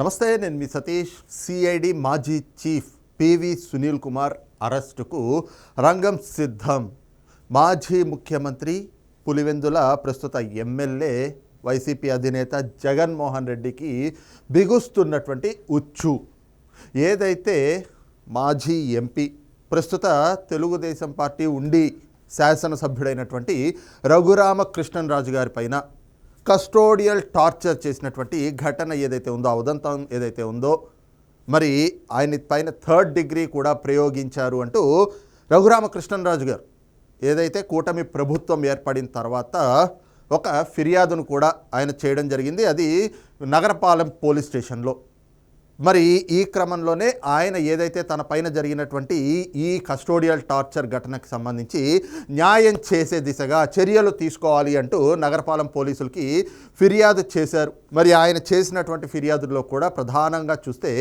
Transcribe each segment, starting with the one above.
నమస్తే నేను మీ సతీష్ సిఐడి మాజీ చీఫ్ పివి సునీల్ కుమార్ అరెస్టుకు రంగం సిద్ధం. మాజీ ముఖ్యమంత్రి పులివెందుల ప్రస్తుత ఎమ్మెల్యే వైసీపీ అధినేత జగన్మోహన్ రెడ్డికి బిగుస్తున్నటువంటి ఉచ్చు. ఏదైతే మాజీ ఎంపీ ప్రస్తుత తెలుగుదేశం పార్టీ ఉండి శాసనసభ్యుడైనటువంటి రఘురామకృష్ణరాజు గారి పైన కస్టోడియల్ టార్చర్ చేసినటువంటి ఘటన ఏదైతే ఉందో ఆ ఉదంతం ఏదైతే ఉందో మరి ఆయన పైన థర్డ్ డిగ్రీ కూడా ప్రయోగించారు అంటూ రఘురామకృష్ణరాజు గారు ఏదైతే కూటమి ప్రభుత్వం ఏర్పడిన తర్వాత ఒక ఫిర్యాదును కూడా ఆయన చేయడం జరిగింది. అది నగరపాలెం పోలీస్ స్టేషన్లో. మరి ఈ క్రమంలోనే ఆయన ఏదైతే తన పైన జరిగినటువంటి ఈ కస్టోడియల్ టార్చర్ ఘటనకు సంబంధించి న్యాయం చేసే దిశగా చర్యలు తీసుకోవాలి అంటూ నగరపాలెం పోలీసులకి ఫిర్యాదు చేశారు. మరి ఆయన చేసినటువంటి ఫిర్యాదుల్లో కూడా ప్రధానంగా చూస్తే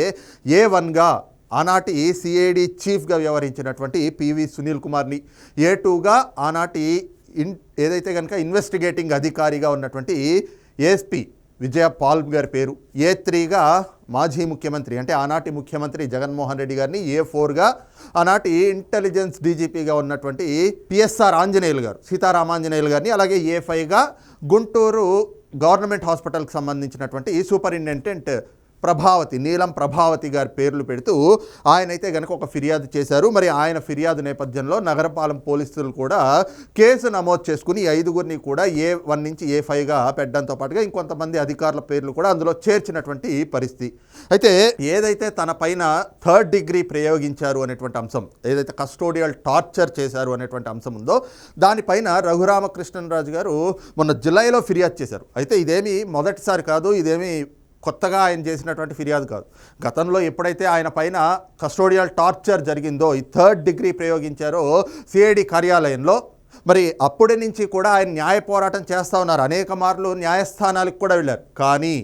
ఏ వన్గా ఆనాటి సిఐడి చీఫ్గా వ్యవహరించినటువంటి పివి సునీల్ కుమార్ని ఏ టూగా ఆనాటి ఇన్ ఏదైతే కనుక ఇన్వెస్టిగేటింగ్ అధికారిగా ఉన్నటువంటి ఎస్పి విజయ పాల్ గారి పేరు ఏ త్రీగా మాజీ ముఖ్యమంత్రి అంటే ఆనాటి ముఖ్యమంత్రి జగన్మోహన్ రెడ్డి గారిని ఏ ఫోర్గా ఆనాటి ఇంటెలిజెన్స్ డీజీపీగా ఉన్నటువంటి పిఎస్ఆర్ ఆంజనేయులు గారు సీతారామాంజనేయులు గారిని అలాగే ఏ ఫైవ్గా గుంటూరు గవర్నమెంట్ హాస్పిటల్కి సంబంధించినటువంటి సూపరింటెండెంట్ ప్రభావతి నీలం ప్రభావతి గారి పేర్లు పెడుతూ ఆయనైతే గనక ఒక ఫిర్యాదు చేశారు. మరి ఆయన ఫిర్యాదు నేపథ్యంలో నగరపాలెం పోలీసులు కూడా కేసు నమోదు చేసుకుని ఐదుగురిని కూడా ఏ వన్ నుంచి ఏ ఫైవ్గా పెట్టడంతో పాటుగా ఇంకొంతమంది అధికారుల పేర్లు కూడా అందులో చేర్చినటువంటి పరిస్థితి. అయితే ఏదైతే తన పైన థర్డ్ డిగ్రీ ప్రయోగించారు అనేటువంటి అంశం ఏదైతే కస్టోడియల్ టార్చర్ చేశారు అనేటువంటి అంశం ఉందో దానిపైన రఘురామకృష్ణరాజు గారు మొన్న జులైలో ఫిర్యాదు చేశారు. అయితే ఇదేమి మొదటిసారి కాదు ఇదేమి కొత్తగా ఆయన చేసినటువంటి ఫిర్యాదు కాదు. గతంలో ఎప్పుడైతే ఆయన పైన కస్టోడియల్ టార్చర్ జరిగిందో ఈ థర్డ్ డిగ్రీ ప్రయోగించారో సిఐడి కార్యాలయంలో మరి అప్పటి నుంచి కూడా ఆయన న్యాయ పోరాటం చేస్తూ ఉన్నారు. అనేక మార్లు న్యాయస్థానాలకు కూడా వెళ్ళారు. కానీ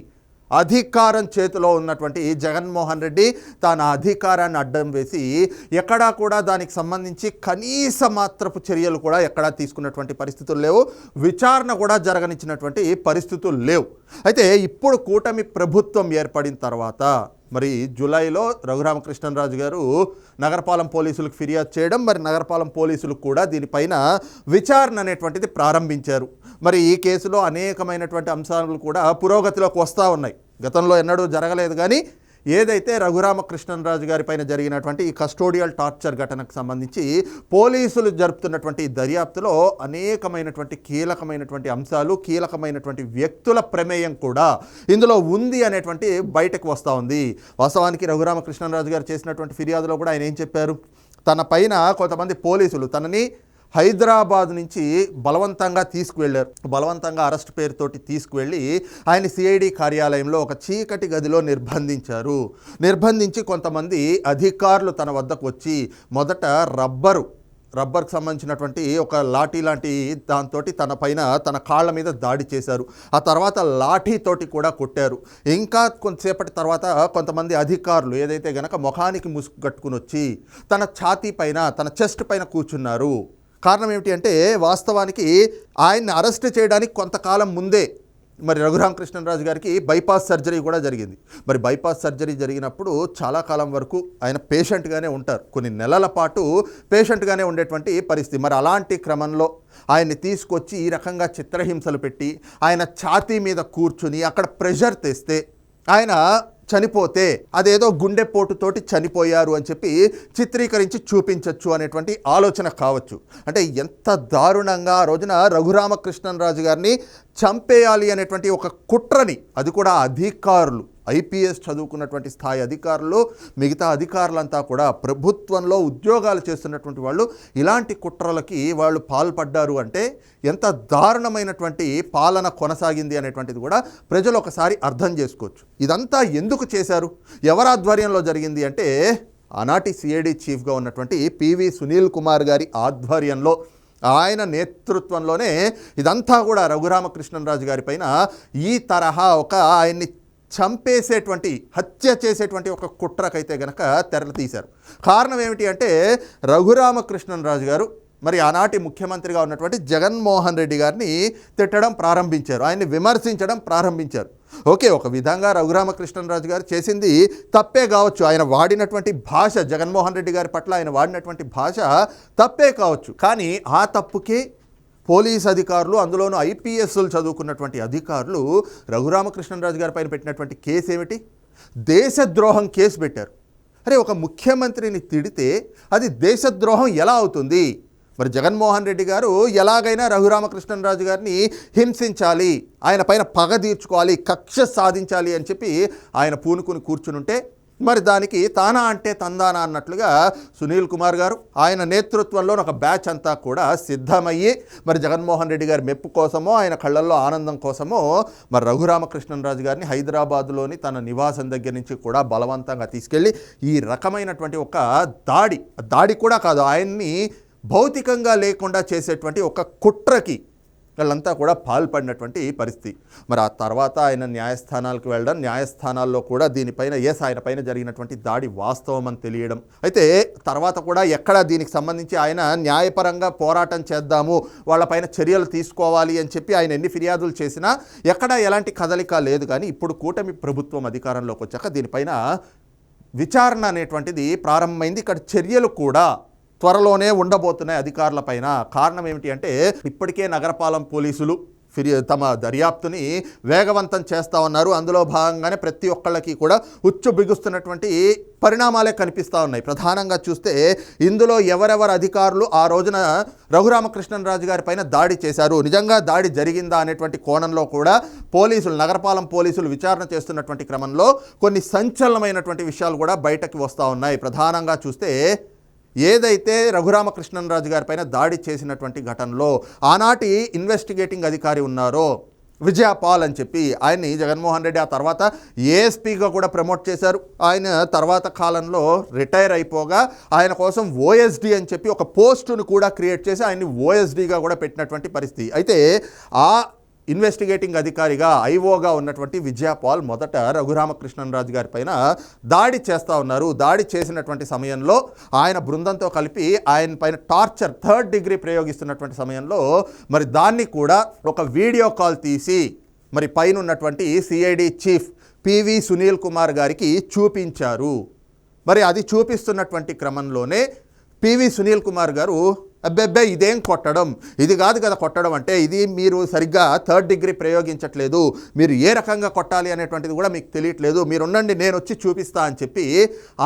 అధికారం చేతిలో ఉన్నటువంటి జగన్మోహన్ రెడ్డి తన అధికారాన్ని అడ్డం వేసి ఎక్కడా కూడా దానికి సంబంధించి కనీస మాత్రపు చర్యలు కూడా ఎక్కడా తీసుకున్నటువంటి పరిస్థితులు లేవు. విచారణ కూడా జరగనిచ్చినటువంటి పరిస్థితులు లేవు. అయితే ఇప్పుడు కూటమి ప్రభుత్వం ఏర్పడిన తర్వాత మరి జూలైలో రఘురామకృష్ణరాజు గారు నగరపాలెం పోలీసులకు ఫిర్యాదు చేయడం మరి నగరపాలెం పోలీసులు కూడా దీనిపైన విచారణ అనేటువంటిది ప్రారంభించారు. మరి ఈ కేసులో అనేకమైనటువంటి అంశాలు కూడా పురోగతిలోకి వస్తూ ఉన్నాయి. గతంలో ఎన్నడూ జరగలేదు కానీ ఏదైతే రఘురామకృష్ణరాజు గారి పైన జరిగినటువంటి ఈ కస్టోడియల్ టార్చర్ ఘటనకు సంబంధించి పోలీసులు జరుపుతున్నటువంటి ఈ దర్యాప్తులో అనేకమైనటువంటి కీలకమైనటువంటి అంశాలు కీలకమైనటువంటి వ్యక్తుల ప్రమేయం కూడా ఇందులో ఉంది అనేటువంటి బయటకు వస్తూ ఉంది. వాస్తవానికి రఘురామకృష్ణరాజు గారు చేసినటువంటి ఫిర్యాదులో కూడా ఆయన ఏం చెప్పారు? తన పైన కొంతమంది పోలీసులు తనని హైదరాబాద్ నుంచి బలవంతంగా తీసుకువెళ్ళారు. బలవంతంగా అరెస్ట్ పేరుతోటి తీసుకువెళ్ళి ఆయన సిఐడి కార్యాలయంలో ఒక చీకటి గదిలో నిర్బంధించారు. నిర్బంధించి కొంతమంది అధికారులు తన వద్దకు వచ్చి మొదట రబ్బరు రబ్బర్కి సంబంధించినటువంటి ఒక లాఠీ లాంటి దాంతో తన పైన తన కాళ్ళ మీద దాడి చేశారు. ఆ తర్వాత లాఠీతోటి కూడా కొట్టారు. ఇంకా కొంతసేపటి తర్వాత కొంతమంది అధికారులు ఏదైతే గనక ముఖానికి ముసుగు కట్టుకుని వచ్చి తన ఛాతీ పైన తన చెస్ట్ పైన కూర్చున్నారు. కారణం ఏమిటి అంటే వాస్తవానికి ఆయన్ని అరెస్ట్ చేయడానికి కొంతకాలం ముందే మరి రఘురామకృష్ణరాజు గారికి బైపాస్ సర్జరీ కూడా జరిగింది. మరి బైపాస్ సర్జరీ జరిగినప్పుడు చాలా కాలం వరకు ఆయన పేషెంట్గానే ఉంటారు. కొన్ని నెలల పాటు పేషెంట్గానే ఉండేటువంటి పరిస్థితి. మరి అలాంటి క్రమంలో ఆయన్ని తీసుకొచ్చి ఈ రకంగా చిత్రహింసలు పెట్టి ఆయన ఛాతీ మీద కూర్చుని అక్కడ ప్రెషర్ తెస్తే ఆయన చనిపోతే అదేదో గుండెపోటుతోటి చనిపోయారు అని చెప్పి చిత్రీకరించి చూపించవచ్చు అనేటువంటి ఆలోచన కావచ్చు. అంటే ఎంత దారుణంగా ఆ రోజున రఘురామకృష్ణరాజు గారిని చంపేయాలి అనేటువంటి ఒక కుట్రని అది కూడా అధికారులు ఐపీఎస్ చదువుకున్నటువంటి స్థాయి అధికారులు మిగతా అధికారులంతా కూడా ప్రభుత్వంలో ఉద్యోగాలు చేస్తున్నటువంటి వాళ్ళు ఇలాంటి కుట్రలకి వాళ్ళు పాల్పడ్డారు అంటే ఎంత దారుణమైనటువంటి పాలన కొనసాగింది అనేటువంటిది కూడా ప్రజలు ఒకసారి అర్థం చేసుకోవచ్చు. ఇదంతా ఎందుకు చేశారు? ఎవరి ఆధ్వర్యంలో జరిగింది అంటే ఆనాటి సిఐడి చీఫ్గా ఉన్నటువంటి పివి సునీల్ కుమార్ గారి ఆధ్వర్యంలో ఆయన నేతృత్వంలోనే ఇదంతా కూడా రఘురామకృష్ణరాజు గారి పైన ఈ తరహా ఒక ఆయన్ని చంపేసేటువంటి హత్య చేసేటువంటి ఒక కుట్రకైతే గనక తెరలు తీశారు. కారణం ఏమిటి అంటే రఘురామకృష్ణన్ రాజు గారు మరి ఆనాటి ముఖ్యమంత్రిగా ఉన్నటువంటి జగన్మోహన్ రెడ్డి గారిని తిట్టడం ప్రారంభించారు. ఆయన్ని విమర్శించడం ప్రారంభించారు. ఓకే ఒక విధంగా రఘురామకృష్ణరాజు గారు చేసింది తప్పే కావచ్చు. ఆయన వాడినటువంటి భాష జగన్మోహన్ రెడ్డి గారి పట్ల ఆయన వాడినటువంటి భాష తప్పే కావచ్చు. కానీ ఆ తప్పుకే పోలీస్ అధికారులు అందులోనూ ఐపీఎస్లు చదువుకున్నటువంటి అధికారులు రఘురామకృష్ణరాజు గారి పైన పెట్టినటువంటి కేసు ఏమిటి? దేశద్రోహం కేసు పెట్టారు. అరే ఒక ముఖ్యమంత్రిని తిడితే అది దేశద్రోహం ఎలా అవుతుంది? మరి జగన్మోహన్ రెడ్డి గారు ఎలాగైనా రఘురామకృష్ణరాజు గారిని హింసించాలి ఆయన పైన పగ తీర్చుకోవాలి కక్ష సాధించాలి అని చెప్పి ఆయన పూనుకుని కూర్చునుంటే మరి దానికి తానా అంటే తందానా అన్నట్లుగా సునీల్ కుమార్ గారు ఆయన నేతృత్వంలో ఒక బ్యాచ్ అంతా కూడా సిద్ధమయ్యి మరి జగన్మోహన్ రెడ్డి గారి మెప్పు కోసమో ఆయన కళ్ళల్లో ఆనందం కోసమో మరి రఘురామకృష్ణరాజు గారిని హైదరాబాద్లోని తన నివాసం దగ్గర నుంచి కూడా బలవంతంగా తీసుకెళ్ళి ఈ రకమైనటువంటి ఒక దాడి దాడి కూడా కాదు ఆయన్ని భౌతికంగా లేకుండా చేసేటువంటి ఒక కుట్రకి వీళ్ళంతా కూడా పాల్పడినటువంటి పరిస్థితి. మరి ఆ తర్వాత ఆయన న్యాయస్థానాలకు వెళ్ళడం న్యాయస్థానాల్లో కూడా దీనిపైన ఎస్ ఆయన పైన జరిగినటువంటి దాడి వాస్తవం అని తెలియడం. అయితే తర్వాత కూడా ఎక్కడ దీనికి సంబంధించి ఆయన న్యాయపరంగా పోరాటం చేద్దాము వాళ్ళపైన చర్యలు తీసుకోవాలి అని చెప్పి ఆయన ఎన్ని ఫిర్యాదులు చేసినా ఎక్కడ ఎలాంటి కదలిక లేదు. కానీ ఇప్పుడు కూటమి ప్రభుత్వం అధికారంలోకి వచ్చాక దీనిపైన విచారణ అనేటువంటిది ప్రారంభమైంది. ఇక్కడ చర్యలు కూడా త్వరలోనే ఉండబోతున్నాయి అధికారులపైన కారణం ఏమిటి అంటే ఇప్పటికే నగరపాలెం పోలీసులు ఫిర్యా తమ దర్యాప్తుని వేగవంతం చేస్తా ఉన్నారు. అందులో భాగంగానే ప్రతి ఒక్కళ్ళకి కూడా ఉచ్చు బిగుస్తున్నటువంటి పరిణామాలే కనిపిస్తూ ఉన్నాయి. ప్రధానంగా చూస్తే ఇందులో ఎవరెవరు అధికారులు ఆ రోజున రఘురామకృష్ణరాజు గారి పైన దాడి చేశారు. నిజంగా దాడి జరిగిందా అనేటువంటి కోణంలో కూడా పోలీసులు నగరపాలెం పోలీసులు విచారణ చేస్తున్నటువంటి క్రమంలో కొన్ని సంచలనమైనటువంటి విషయాలు కూడా బయటకు వస్తూ ఉన్నాయి. ప్రధానంగా చూస్తే ఏదైతే రఘురామకృష్ణరాజు గారి పైన దాడి చేసినటువంటి ఘటనలో ఆనాటి ఇన్వెస్టిగేటింగ్ అధికారి ఉన్నారో విజయపాల్ అని చెప్పి ఆయన్ని జగన్మోహన్ రెడ్డి ఆ తర్వాత ఏఎస్పీగా కూడా ప్రమోట్ చేశారు. ఆయన తర్వాత కాలంలో రిటైర్ అయిపోగా ఆయన కోసం ఓఎస్డి అని చెప్పి ఒక పోస్టును కూడా క్రియేట్ చేసి ఆయన్ని ఓఎస్డిగా కూడా పెట్టినటువంటి పరిస్థితి. అయితే ఆ ఇన్వెస్టిగేటింగ్ అధికారిగా ఐఓగా ఉన్నటువంటి విజయపాల్ మొదట రఘురామకృష్ణరాజు గారి పైన దాడి చేస్తూ ఉన్నారు. దాడి చేసినటువంటి సమయంలో ఆయన బృందంతో కలిపి ఆయన పైన టార్చర్ థర్డ్ డిగ్రీ ప్రయోగిస్తున్నటువంటి సమయంలో మరి దాన్ని కూడా ఒక వీడియో కాల్ తీసి మరి పైన ఉన్నటువంటి CID chief PV Sunil Kumar గారికి చూపించారు. మరి అది చూపిస్తున్నటువంటి క్రమంలోనే పివి సునీల్ కుమార్ గారు అబ్బెబ్బే ఇదేం కొట్టడం? ఇది కాదు కదా కొట్టడం అంటే ఇది మీరు సరిగ్గా థర్డ్ డిగ్రీ ప్రయోగించట్లేదు. మీరు ఏ రకంగా కొట్టాలి అనేటువంటిది కూడా మీకు తెలియట్లేదు. మీరు ఉండండి నేను వచ్చి చూపిస్తా అని చెప్పి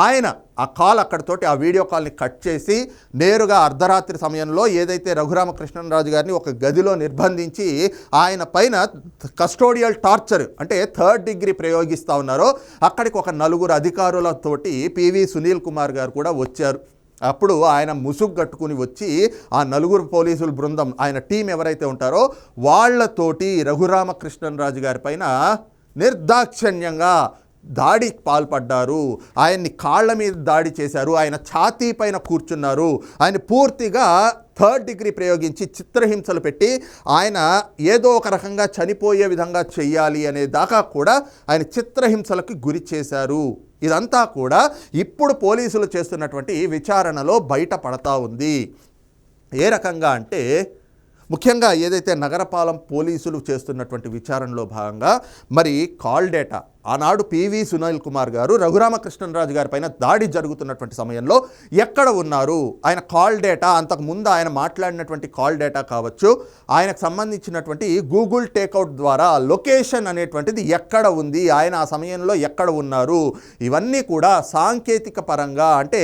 ఆయన ఆ కాల్ అక్కడితోటి ఆ వీడియో కాల్ని కట్ చేసి నేరుగా అర్ధరాత్రి సమయంలో ఏదైతే రఘురామకృష్ణరాజు గారిని ఒక గదిలో నిర్బంధించి ఆయన పైన కస్టోడియల్ టార్చర్ అంటే థర్డ్ డిగ్రీ ప్రయోగిస్తూ ఉన్నారో అక్కడికి ఒక నలుగురు అధికారులతోటి పివి సునీల్ కుమార్ గారు కూడా వచ్చారు. అప్పుడు ఆయన ముసుగు కట్టుకుని వచ్చి ఆ నలుగురు పోలీసుల బృందం ఆయన టీం ఎవరైతే ఉంటారో వాళ్ళతోటి రఘురామకృష్ణరాజు గారి పైన నిర్దాక్షణ్యంగా దాడికి పాల్పడ్డారు. ఆయన్ని కాళ్ళ మీద దాడి చేశారు. ఆయన ఛాతీ పైన కూర్చున్నారు. ఆయన పూర్తిగా థర్డ్ డిగ్రీ ప్రయోగించి చిత్రహింసలు పెట్టి ఆయన ఏదో ఒక రకంగా చనిపోయే విధంగా చెయ్యాలి అనే దాకా కూడా ఆయన చిత్రహింసలకు గురి చేశారు. ఇదంతా కూడా ఇప్పుడు పోలీసులు చేస్తున్నటువంటి విచారణలో బయటపడతా ఉంది. ఏ రకంగా అంటే ముఖ్యంగా ఏదైతే నగరపాలెం పోలీసులు చేస్తున్నటువంటి విచారణలో భాగంగా మరి కాల్ డేటా ఆనాడు పివి సునీల్ కుమార్ గారు రఘురామకృష్ణరాజు గారి పైన దాడి జరుగుతున్నటువంటి సమయంలో ఎక్కడ ఉన్నారు? ఆయన కాల్ డేటా అంతకుముందు ఆయన మాట్లాడినటువంటి కాల్ డేటా కావచ్చు ఆయనకు సంబంధించినటువంటి గూగుల్ టేక్అవుట్ ద్వారా లొకేషన్ అనేటువంటిది ఎక్కడ ఉంది ఆయన ఆ సమయంలో ఎక్కడ ఉన్నారు? ఇవన్నీ కూడా సాంకేతిక పరంగా అంటే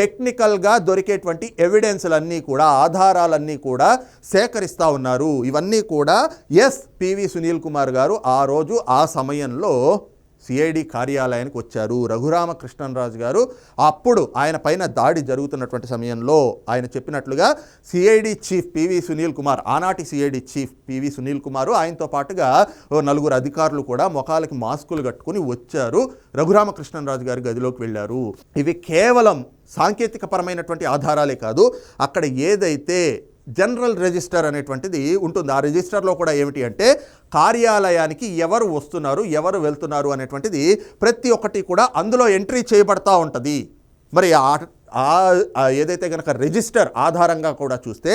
టెక్నికల్గా దొరికేటువంటి ఎవిడెన్స్లన్నీ కూడా ఆధారాలన్నీ కూడా సేకరిస్తూ ఉన్నారు. ఇవన్నీ కూడా ఎస్ పివి సునీల్ కుమార్ గారు ఆ రోజు ఆ సమయంలో సిఐడి కార్యాలయానికి వచ్చారు. రఘురామకృష్ణరాజు గారు అప్పుడు ఆయన పైన దాడి జరుగుతున్నటువంటి సమయంలో ఆయన చెప్పినట్లుగా CID chief PV Sunil Kumar ఆనాటి CID chief PV Sunil Kumar ఆయనతో పాటుగా ఓ నలుగురు అధికారులు కూడా ముఖాలకి మాస్కులు కట్టుకుని వచ్చారు. రఘురామకృష్ణరాజు గారి గదిలోకి వెళ్ళారు. ఇవి కేవలం సాంకేతిక పరమైనటువంటి ఆధారాలే కాదు అక్కడ ఏదైతే జనరల్ రిజిస్టర్ అనేటువంటిది ఉంటుంది. ఆ రిజిస్టర్లో కూడా ఏమిటి అంటే కార్యాలయానికి ఎవరు వస్తున్నారు ఎవరు వెళ్తున్నారు అనేటువంటిది ప్రతి ఒక్కటి కూడా అందులో ఎంట్రీ చేయబడతా ఉంటుంది. మరి ఆ ఏదైతే కనుక రిజిస్టర్ ఆధారంగా కూడా చూస్తే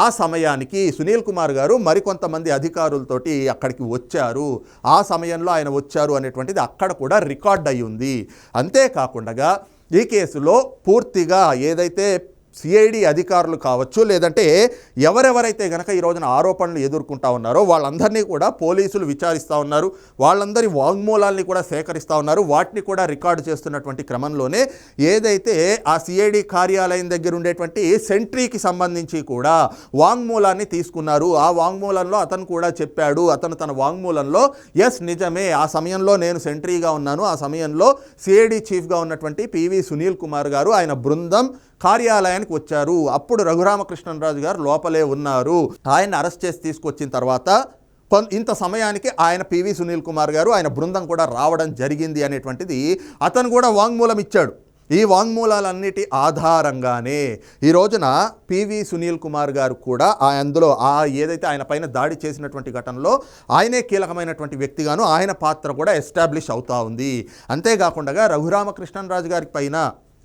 ఆ సమయానికి సునీల్ కుమార్ గారు మరికొంతమంది అధికారులతోటి అక్కడికి వచ్చారు. ఆ సమయంలో ఆయన వచ్చారు అనేటువంటిది అక్కడ కూడా రికార్డ్ అయి ఉంది అంతేకాకుండా ఈ కేసులో పూర్తిగా ఏదైతే సిఐడి అధికారులు కావచ్చు లేదంటే ఎవరెవరైతే గనక ఈ రోజున ఆరోపణలు ఎదుర్కొంటా ఉన్నారో వాళ్ళందరినీ కూడా పోలీసులు విచారిస్తూ ఉన్నారు. వాళ్ళందరి వాంగ్మూలాల్ని కూడా సేకరిస్తూ ఉన్నారు. వాటిని కూడా రికార్డు చేస్తున్నటువంటి క్రమంలోనే ఏదైతే ఆ సిఐడి కార్యాలయం దగ్గర ఉండేటువంటి సెంట్రీకి సంబంధించి కూడా వాంగ్మూలాన్ని తీసుకున్నారు. ఆ వాంగ్మూలంలో అతను కూడా చెప్పాడు అతను తన వాంగ్మూలంలో ఎస్ నిజమే ఆ సమయంలో నేను సెంట్రీగా ఉన్నాను. ఆ సమయంలో సిఐడి చీఫ్గా ఉన్నటువంటి పివి సునీల్ కుమార్ గారు ఆయన బృందం కార్యాలయానికి వచ్చారు. అప్పుడు రఘురామకృష్ణరాజు గారు లోపలే ఉన్నారు. ఆయన అరెస్ట్ చేసి తీసుకొచ్చిన తర్వాత ఇంత సమయానికి ఆయన పివి సునీల్ కుమార్ గారు ఆయన బృందం కూడా రావడం జరిగింది అనేటువంటిది అతను కూడా వాంగ్మూలం ఇచ్చాడు. ఈ వాంగ్మూలాలన్నిటి ఆధారంగానే ఈ రోజున పివి సునీల్ కుమార్ గారు కూడా ఆ అందులో ఆ ఏదైతే ఆయన పైన దాడి చేసినటువంటి ఘటనలో ఆయనే కీలకమైనటువంటి వ్యక్తిగాను ఆయన పాత్ర కూడా ఎస్టాబ్లిష్ అవుతా ఉంది. అంతేకాకుండా రఘురామకృష్ణరాజు గారి పైన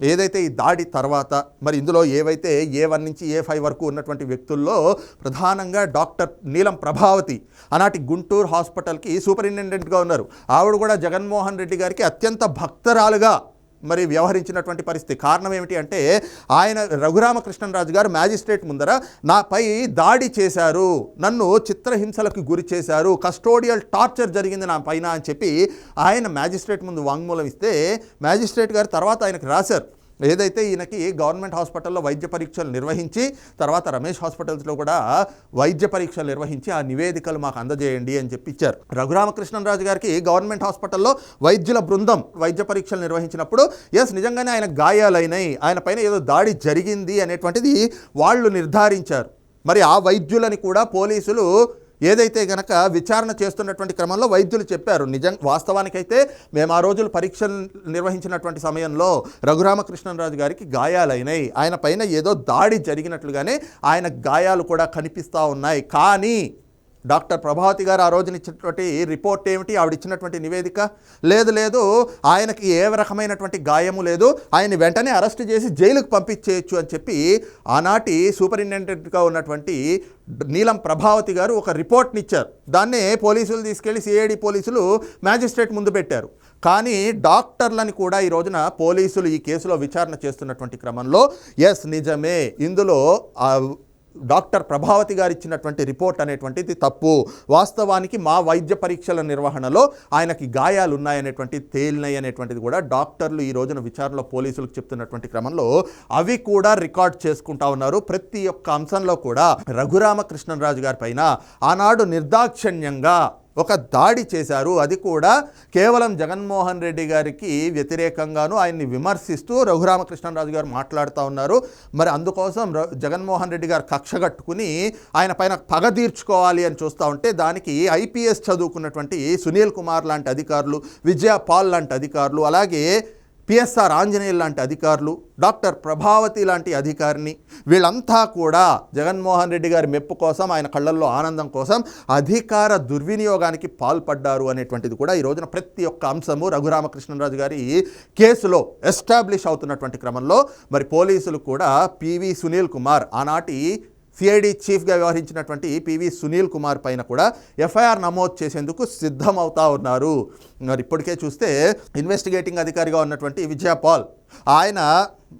ఏదైతే ఈ దాడి తర్వాత మరి ఇందులో ఏవైతే ఏ వన్ నుంచి ఏ ఫైవ్ వరకు ఉన్నటువంటి వ్యక్తుల్లో ప్రధానంగా డాక్టర్ నీలం ప్రభావతి ఆనాటి గుంటూరు హాస్పిటల్కి సూపరింటెండెంట్గా ఉన్నారు. ఆవిడ కూడా జగన్మోహన్ రెడ్డి గారికి అత్యంత భక్తరాలుగా మరి వ్యవహరించినటువంటి పరిస్థితి. కారణం ఏమిటి అంటే ఆయన రఘురామకృష్ణరాజు గారు మ్యాజిస్ట్రేట్ ముందర నాపై దాడి చేశారు. నన్ను చిత్రహింసలకు గురి చేశారు. కస్టోడియల్ టార్చర్ జరిగింది నా పైన అని చెప్పి ఆయన మ్యాజిస్ట్రేట్ ముందు వాంగ్మూలం ఇస్తే మ్యాజిస్ట్రేట్ గారు తర్వాత ఆయనకు రాశారు. ఏదైతే ఈయనకి గవర్నమెంట్ హాస్పిటల్లో వైద్య పరీక్షలు నిర్వహించి తర్వాత రమేష్ హాస్పిటల్స్లో కూడా వైద్య పరీక్షలు నిర్వహించి ఆ నివేదికలు మాకు అందజేయండి అని చెప్పి ఇచ్చారు. రఘురామకృష్ణరాజు గారికి గవర్నమెంట్ హాస్పిటల్లో వైద్యుల బృందం వైద్య పరీక్షలు నిర్వహించినప్పుడు ఎస్ నిజంగానే ఆయన గాయాలైనాయి ఆయన పైన ఏదో దాడి జరిగింది అనేటువంటిది వాళ్ళు నిర్ధారించారు. మరి ఆ వైద్యులని కూడా పోలీసులు ఏదైతే గనక విచారణ చేస్తున్నటువంటి క్రమంలో వైద్యులు చెప్పారు నిజం వాస్తవానికైతే మేము ఆ రోజులు పరీక్షలు నిర్వహించినటువంటి సమయంలో రఘురామకృష్ణరాజు గారికి గాయాలైనాయి. ఆయన పైన ఏదో దాడి జరిగినట్లుగానే ఆయన గాయాలు కూడా కనిపిస్తూ ఉన్నాయి. కానీ డాక్టర్ ప్రభావతి గారు ఆ రోజున ఇచ్చినటువంటి రిపోర్ట్ ఏమిటి? ఆవిడ ఇచ్చినటువంటి నివేదిక? లేదు లేదు. ఆయనకి ఏ రకమైనటువంటి గాయము లేదు. ఆయన వెంటనే అరెస్ట్ చేసి జైలుకు పంపించేయచ్చు అని చెప్పి ఆనాటి సూపరింటెండెంట్గా ఉన్నటువంటి నీలం ప్రభావతి గారు ఒక రిపోర్ట్ని ఇచ్చారు. దాన్నే పోలీసులు తీసుకెళ్ళి సిఐడి పోలీసులు మ్యాజిస్ట్రేట్ ముందు పెట్టారు. కానీ డాక్టర్లని కూడా ఈ రోజున పోలీసులు ఈ కేసులో విచారణ చేస్తున్నటువంటి క్రమంలో ఎస్ నిజమే. ఇందులో డాక్టర్ ప్రభావతి గారు ఇచ్చినటువంటి రిపోర్ట్ అనేటువంటిది తప్పు. వాస్తవానికి మా వైద్య పరీక్షల నిర్వహణలో ఆయనకి గాయాలు ఉన్నాయనేటువంటి తేలినాయి అనేటువంటిది కూడా డాక్టర్లు ఈ రోజున విచారణలో పోలీసులకు చెప్తున్నటువంటి క్రమంలో అవి కూడా రికార్డ్ చేసుకుంటా ఉన్నారు. ప్రతి ఒక్క అంశంలో కూడా రఘురామకృష్ణరాజు గారి పైన ఆనాడు నిర్దాక్షణ్యంగా ఒక దాడి చేశారు. అది కూడా కేవలం జగన్మోహన్ రెడ్డి గారికి వ్యతిరేకంగాను ఆయన్ని విమర్శిస్తూ రఘురామకృష్ణరాజు గారు మాట్లాడుతూ ఉన్నారు. మరి అందుకోసం ర- జగన్మోహన్ రెడ్డి గారు కక్ష కట్టుకుని ఆయన పైన పగ తీర్చుకోవాలి అని చూస్తూ ఉంటే దానికి ఐపీఎస్ చదువుకున్నటువంటి సునీల్ కుమార్ లాంటి అధికారులు విజయ పాల్ లాంటి అధికారులు అలాగే పిఎస్ఆర్ ఆంజనేయులు లాంటి అధికారులు డాక్టర్ ప్రభావతి లాంటి అధికారిని వీళ్ళంతా కూడా జగన్మోహన్ రెడ్డి గారి మెప్పు కోసం ఆయన కళ్ళల్లో ఆనందం కోసం అధికార దుర్వినియోగానికి పాల్పడ్డారు అనేటువంటిది కూడా ఈ రోజున ప్రతి ఒక్క అంశము రఘురామకృష్ణరాజు గారి కేసులో ఎస్టాబ్లిష్ అవుతున్నటువంటి క్రమంలో. మరి పోలీసులు కూడా పివి సునీల్ కుమార్ ఆనాటి సిఐడి చీఫ్గా వ్యవహరించినటువంటి పివి సునీల్ కుమార్ పైన కూడా ఎఫ్ఐఆర్ నమోదు చేసేందుకు సిద్ధమవుతా ఉన్నారు. మరి ఇప్పటికే చూస్తే ఇన్వెస్టిగేటింగ్ అధికారిగా ఉన్నటువంటి విజయ పాల్ ఆయన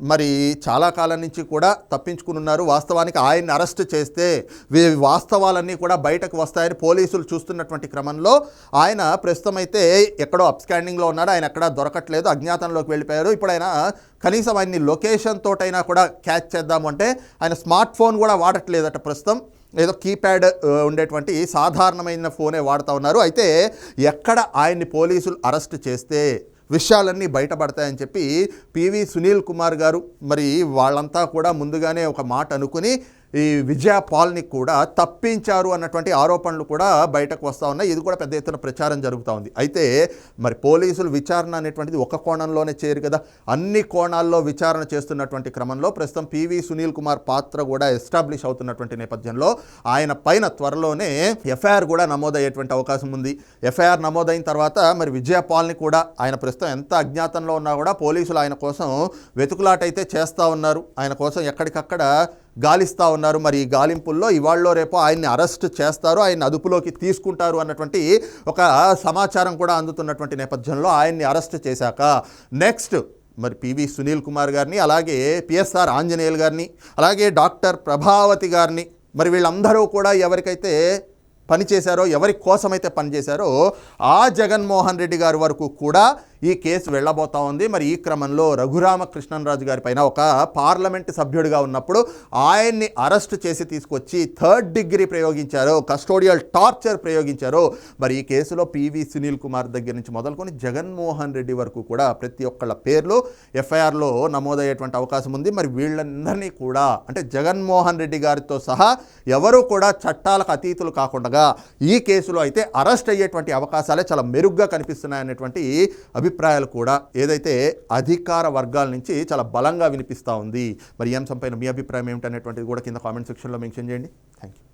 మరి చాలా కాలం నుంచి కూడా తప్పించుకుని ఉన్నారు వాస్తవానికి ఆయన్ని అరెస్ట్ చేస్తే వాస్తవాలన్నీ కూడా బయటకు వస్తాయని పోలీసులు చూస్తున్నటువంటి క్రమంలో ఆయన ప్రస్తుతం అయితే ఎక్కడో అప్స్కాండింగ్లో ఉన్నాడు. ఆయన ఎక్కడా దొరకట్లేదు. అజ్ఞాతంలోకి వెళ్ళిపోయారు. ఇప్పుడు ఆయన కనీసం ఆయన్ని లొకేషన్ తోటైనా కూడా క్యాచ్ చేద్దాము అంటే ఆయన స్మార్ట్ ఫోన్ కూడా వాడట్లేదట ప్రస్తుతం. ఏదో కీప్యాడ్ ఉండేటువంటి సాధారణమైన ఫోనే వాడుతూ ఉన్నారు. అయితే ఎక్కడ ఆయన్ని పోలీసులు అరెస్ట్ చేస్తే విషయాలన్నీ బయటపడతాయని చెప్పి పివి సునీల్ కుమార్ గారు మరి వాళ్ళంతా కూడా ముందుగానే ఒక మాట అనుకుని ఈ విజయ పాల్ని కూడా తప్పించారు అన్నటువంటి ఆరోపణలు కూడా బయటకు వస్తూ ఉన్నాయి. ఇది కూడా పెద్ద ఎత్తున ప్రచారం జరుగుతూ ఉంది. అయితే మరి పోలీసులు విచారణ అనేటువంటిది ఒక కోణంలోనే చేయరు కదా. అన్ని కోణాల్లో విచారణ చేస్తున్నటువంటి క్రమంలో ప్రస్తుతం పివి సునీల్ కుమార్ పాత్ర కూడా ఎస్టాబ్లిష్ అవుతున్నటువంటి నేపథ్యంలో ఆయన పైన త్వరలోనే ఎఫ్ఐఆర్ కూడా నమోదయ్యేటువంటి అవకాశం ఉంది. ఎఫ్ఐఆర్ నమోదైన తర్వాత మరి విజయ పాల్ని కూడా ఆయన ప్రస్తుతం ఎంత అజ్ఞాతంలో ఉన్నా కూడా పోలీసులు ఆయన కోసం వెతుకులాటైతే చేస్తూ ఉన్నారు. ఆయన కోసం ఎక్కడికక్కడ గాలిస్తూ ఉన్నారు. మరి ఈ గాలింపుల్లో ఇవాళ్ళలో రేపు ఆయన్ని అరెస్ట్ చేస్తారు. ఆయన్ని అదుపులోకి తీసుకుంటారు అన్నటువంటి ఒక సమాచారం కూడా అందుతున్నటువంటి నేపథ్యంలో ఆయన్ని అరెస్ట్ చేశాక నెక్స్ట్ మరి పివి సునీల్ కుమార్ గారిని అలాగే పిఎస్ఆర్ ఆంజనేయులు గారిని అలాగే డాక్టర్ ప్రభావతి గారిని మరి వీళ్ళందరూ కూడా ఎవరికైతే పనిచేశారో ఎవరి కోసమైతే పనిచేశారో ఆ జగన్మోహన్ రెడ్డి గారి వరకు కూడా ఈ కేసు వెళ్ళబోతా ఉంది. మరి ఈ క్రమంలో రఘురామకృష్ణరాజు గారి పైన ఒక పార్లమెంట్ సభ్యుడిగా ఉన్నప్పుడు ఆయన్ని అరెస్ట్ చేసి తీసుకొచ్చి థర్డ్ డిగ్రీ ప్రయోగించారు కస్టోడియల్ టార్చర్ ప్రయోగించారు. మరి ఈ కేసులో పివి సునీల్ కుమార్ దగ్గర నుంచి మొదలుకొని జగన్మోహన్ రెడ్డి వరకు కూడా ప్రతి ఒక్కళ్ళ పేర్లు ఎఫ్ఐఆర్లో నమోదయ్యేటువంటి అవకాశం ఉంది. మరి వీళ్ళందరినీ కూడా అంటే జగన్మోహన్ రెడ్డి గారితో సహా ఎవరు కూడా చట్టాలకు అతీతులు కాకుండా ఈ కేసులో అయితే అరెస్ట్ అయ్యేటువంటి అవకాశాలే చాలా మెరుగ్గా కనిపిస్తున్నాయనేటువంటి అభిప్రాయాలు కూడా ఏదైతే అధికార వర్గాల నుంచి చాలా బలంగా వినిపిస్తూ ఉంది. మరి ఈ అంశంపైన మీ అభిప్రాయం ఏమిటనేటువంటిది కూడా కింద కామెంట్ సెక్షన్లో మెన్షన్ చేయండి. Thank you